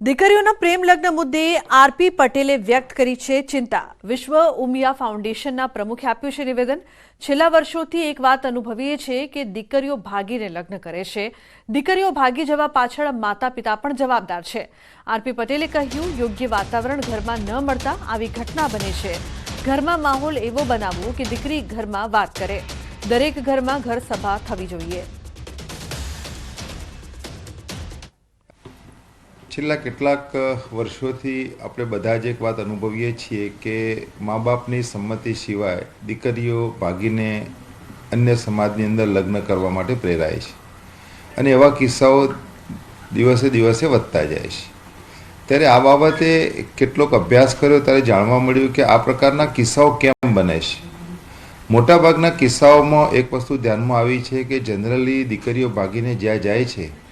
દીકરીઓના પ્રેમ લગ્ન મુદ્દે આરપી પટેલે વ્યક્ત કરી છે ચિંતા. વિશ્વ ઉમિયા ફાઉન્ડેશનના પ્રમુખે આપ્યું છે નિવેદન. છેલ્લા વર્ષોથી એક વાત અનુભવીએ છે કે દીકરીઓ ભાગીને લગ્ન કરે છે. દીકરીઓ ભાગી જવા પાછળ માતા પિતા પણ જવાબદાર છે. આરપી પટેલે કહ્યું, યોગ્ય વાતાવરણ ઘરમાં ન મળતા આવી ઘટના બને છે. ઘરમાં માહોલ એવો બનાવવો કે દીકરી ઘરમાં વાત કરે. દરેક ઘરમાં ઘર સભા થવી જોઈએ. છેલ્લા કેટલાક વર્ષોથી આપણે બધા જ એક વાત અનુભવીએ છીએ કે મા બાપની સંમતિ સિવાય દીકરીઓ ભાગીને અન્ય સમાજની અંદર લગ્ન કરવા માટે પ્રેરાય છે. અને એવા કિસ્સાઓ દિવસે દિવસે વધતા જાય છે. ત્યારે આ બાબતે કેટલોક અભ્યાસ કર્યો ત્યારે જાણવા મળ્યું કે આ પ્રકારના કિસ્સાઓ કેમ બને છે. મોટાભાગના કિસ્સાઓમાં એક વસ્તુ ધ્યાનમાં આવી છે કે જનરલી દીકરીઓ ભાગીને જ્યાં જાય છે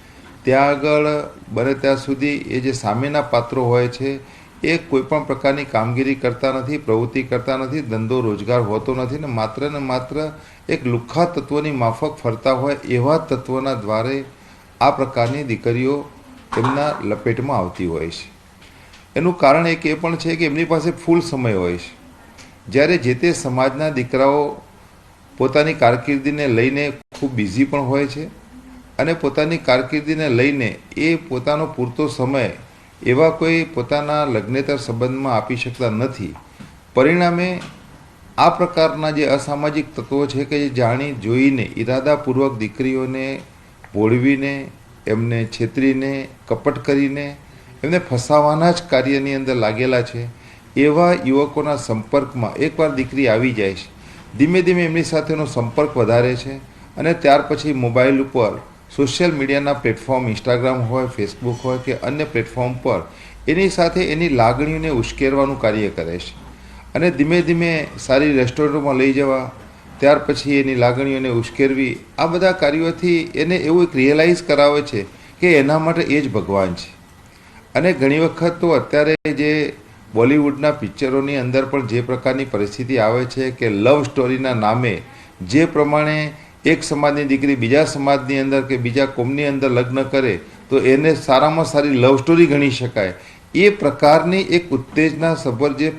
ત્યાં આગળ બને ત્યાં સુધી એ જે સામેના પાત્રો હોય છે, એ કોઈપણ પ્રકારની કામગીરી કરતા નથી, પ્રવૃત્તિ કરતા નથી, ધંધો રોજગાર હોતો નથી ને માત્ર ને માત્ર એક લુખ્ખા તત્વોની માફક ફરતા હોય એવા તત્વના દ્વારે આ પ્રકારની દીકરીઓ તેમના લપેટમાં આવતી હોય છે. એનું કારણ એક એ પણ છે કે એમની પાસે ફૂલ સમય હોય છે. જ્યારે જે તે સમાજના દીકરાઓ પોતાની કારકિર્દીને લઈને ખૂબ બિઝી પણ હોય છે અને પોતાની કારકિર્દીને લઈને એ પોતાનો પૂરતો સમય એવા કોઈ પોતાના લગ્નેતર સંબંધમાં આપી શકતા નથી. પરિણામે આ પ્રકારના જે અસામાજિક તત્વો છે કે જે જાણી, જોઈને, ઈરાદાપૂર્વક દીકરીઓને ભોળવીને, એમને છેતરીને, કપટ કરીને, એમને ફસાવાના જ કાર્યની અંદર લાગેલા છે, એવા યુવકોના સંપર્કમાં એકવાર દીકરી આવી જાય છે. ધીમે ધીમે એમની સાથેનો સંપર્ક વધારે છે અને ત્યાર પછી મોબાઈલ ઉપર સોશિયલ મીડિયાના પ્લેટફોર્મ ઇન્સ્ટાગ્રામ હોય, ફેસબુક હોય કે અન્ય પ્લેટફોર્મ પર એની સાથે એની લાગણીઓને ઉશ્કેરવાનું કાર્ય કરે છે. અને ધીમે ધીમે સારી રેસ્ટોરન્ટોમાં લઈ જવા, ત્યાર પછી એની લાગણીઓને ઉશ્કેરવી, આ બધા કાર્યોથી એને એવું એક રિયલાઇઝ કરાવે છે કે એના માટે એ જ ભગવાન છે. અને ઘણી વખત તો અત્યારે જે બોલિવૂડના પિક્ચરોની અંદર પણ જે પ્રકારની પરિસ્થિતિ આવે છે કે લવ સ્ટોરીના નામે જે પ્રમાણે એક સમાજની દીકરી બીજા સમાજની અંદર કે બીજા કોમની અંદર લગ્ન કરે, તો એને સારામાં સારી લવ સ્ટોરી ગણી શકાય. એ પ્રકારની એક ઉત્તેજના સભર જે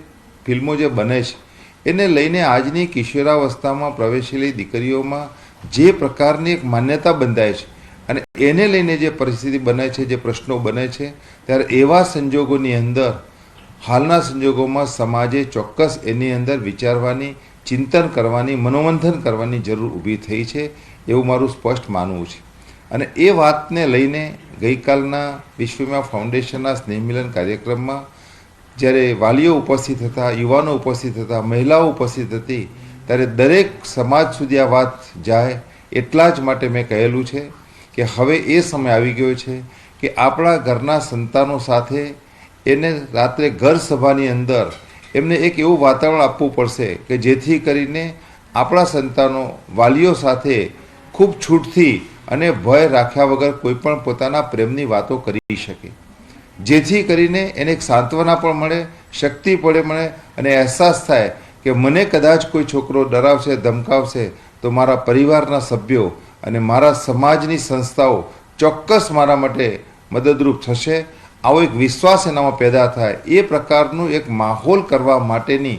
ફિલ્મો જે બને છે, એને લઈને આજની કિશોરાવસ્થામાં પ્રવેશેલી દીકરીઓમાં જે પ્રકારની એક માન્યતા બંધાય છે અને એને લઈને જે પરિસ્થિતિ બને છે, જે પ્રશ્નો બને છે, ત્યારે એવા સંજોગોની અંદર, હાલના સંજોગોમાં સમાજે ચોક્કસ એની અંદર વિચારવાની ચિંતન કરવાની, મનોમંથન કરવાની જરૂર ઊભી થઈ છે એવું મારું સ્પષ્ટ માનવું છે. અને એ વાતને લઈને ગઈકાલના વિશ્વમાં ફાઉન્ડેશનના સ્નેહમિલન કાર્યક્રમમાં જ્યારે વાલીઓ ઉપસ્થિત હતા, યુવાનો ઉપસ્થિત હતા, મહિલાઓ ઉપસ્થિત હતી, ત્યારે દરેક સમાજ સુધી આ વાત જાય એટલા જ માટે મેં કહેલું છે કે હવે એ સમય આવી ગયો છે કે આપણા ઘરના સંતાનો સાથે એને રાત્રે ઘર સભાની અંદર એમને એક એવું વાતાવરણ આપવું પડશે કે જેથી કરીને આપણા સંતાનો વાલીઓ સાથે ખૂબ છૂટથી અને ભય રાખ્યા વગર કોઈપણ પોતાના પ્રેમની વાતો કરી શકે. જેથી કરીને એને એક સાંત્વના પણ મળે, શક્તિ પડે મળે અને અહેસાસ થાય કે મને કદાચ કોઈ છોકરો ડરાવશે, ધમકાવશે તો મારા પરિવારના સભ્યો અને મારા સમાજની સંસ્થાઓ ચોક્કસ મારા માટે મદદરૂપ થશે આવો એક વિશ્વાસ એનામાં પેદા થાય. એ પ્રકારનું એક માહોલ કરવા માટેની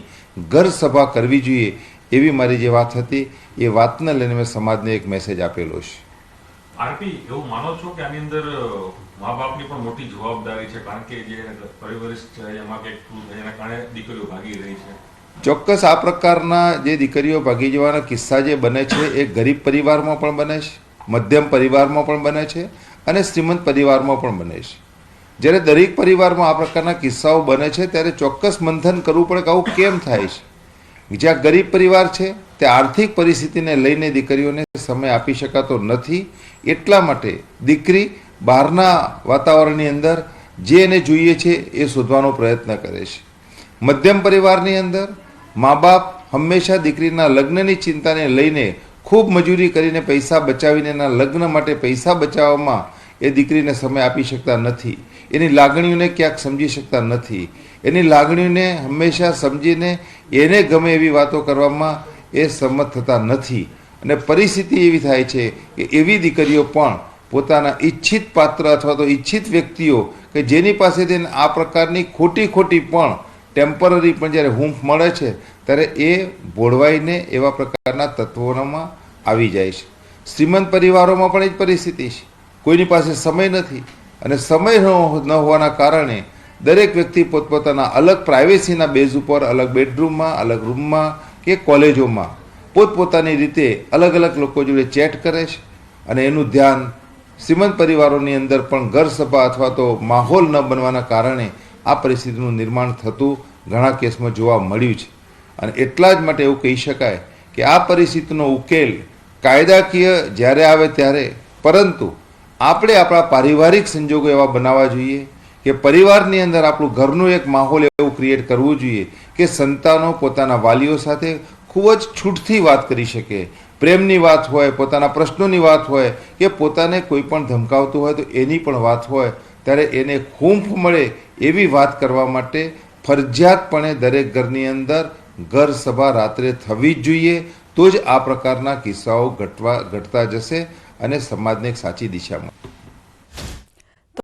ઘર સભા કરવી જોઈએ એવી મારી જે વાત હતી. એ વાતને લઈને મેં સમાજને એક મેસેજ આપેલો છે. આરપી એવું માનો છો કે આની અંદર મા બાપની પણ મોટી જવાબદારી છે? કારણ કે જે પરિવરિષ્ઠ છે એમાં કંઈક એના કારણે દીકરીઓ ભાગી રહી છે. ચોક્કસ આ પ્રકારના જે દીકરીઓ ભાગી જવાના કિસ્સા જે બને છે એ ગરીબ પરિવારમાં પણ બને છે મધ્યમ પરિવારમાં પણ બને છે અને શ્રીમંત પરિવારમાં પણ બને છે. જ્યારે દરેક પરિવારમાં આ પ્રકારના કિસ્સાઓ બને છે, ત્યારે ચોક્કસ મંથન કરવું પડે કે આવું કેમ થાય છે? જ્યાં ગરીબ પરિવાર છે, તે આર્થિક પરિસ્થિતિને લઈને દીકરીઓને સમય આપી શકાતો નથી. એટલા માટે દીકરી બહારના વાતાવરણની અંદર જે એને જોઈએ છે, એ શોધવાનો પ્રયત્ન કરે છે. મધ્યમ પરિવારની અંદર મા બાપ હંમેશા દીકરીના લગ્નની ચિંતાને લઈને ખૂબ મજૂરી કરીને પૈસા બચાવીને એના લગ્ન માટે પૈસા બચાવવામાં એ દીકરીને સમય આપી શકતા નથી. એની લાગણીઓને ક્યાંક સમજી શકતા નથી. એની લાગણીઓને હંમેશા સમજીને એને ગમે એવી વાતો કરવામાં એ સંમત થતા નથી. અને પરિસ્થિતિ એવી થાય છે કે એવી દીકરીઓ પણ પોતાના ઈચ્છિત પાત્ર અથવા તો ઈચ્છિત વ્યક્તિઓ કે જેની પાસેથી આ પ્રકારની ખોટી ખોટી પણ ટેમ્પરરી પણ જ્યારે હૂંફ મળે છે, ત્યારે એ ભોળવાઈને એવા પ્રકારના તત્વોમાં આવી જાય છે. શ્રીમંત પરિવારોમાં પણ એ જ પરિસ્થિતિ છે. કોઈની પાસે સમય નથી. અને સમય ન હોવાના કારણે દરેક વ્યક્તિ પોતપોતાના અલગ પ્રાઇવેસીના બેઝ ઉપર, અલગ બેડરૂમમાં અલગ રૂમમાં કે કોલેજોમાં પોતપોતાની રીતે અલગ અલગ લોકો જોડે ચેટ કરે છે. અને એનું ધ્યાન શ્રીમંત પરિવારોની અંદર પણ ઘર સભા અથવા તો માહોલ ન બનવાના કારણે આ પરિસ્થિતિનું નિર્માણ થતું ઘણા કેસમાં જોવા મળ્યું છે. અને એટલા જ માટે એવું કહી શકાય કે આ પરિસ્થિતિનો ઉકેલ કાયદાકીય જ્યારે આવે ત્યારે, પરંતુ આપણે આપણા પારિવારિક સંજોગો એવા બનાવવા જોઈએ કે પરિવારની અંદર આપણું ઘરનું એક માહોલ એવું ક્રિએટ કરવું જોઈએ કે સંતાનો પોતાના વાલીઓ સાથે ખૂબ જ છૂટથી વાત કરી શકે. પ્રેમની વાત હોય, પોતાના પ્રશ્નોની વાત હોય, કે પોતાને કોઈ પણ ધમકાવતું હોય તો એની પણ વાત હોય, ત્યારે એને ખૂંફ મળે એવી વાત કરવા માટે ફરજિયાતપણે દરેક ઘરની અંદર ઘર સભા રાત્રે થવી જ જોઈએ. તો જ આ પ્રકારના કિસ્સાઓ ઘટવા, ઘટતા જશે. અને સમાજને એક સાચી દિશામાં.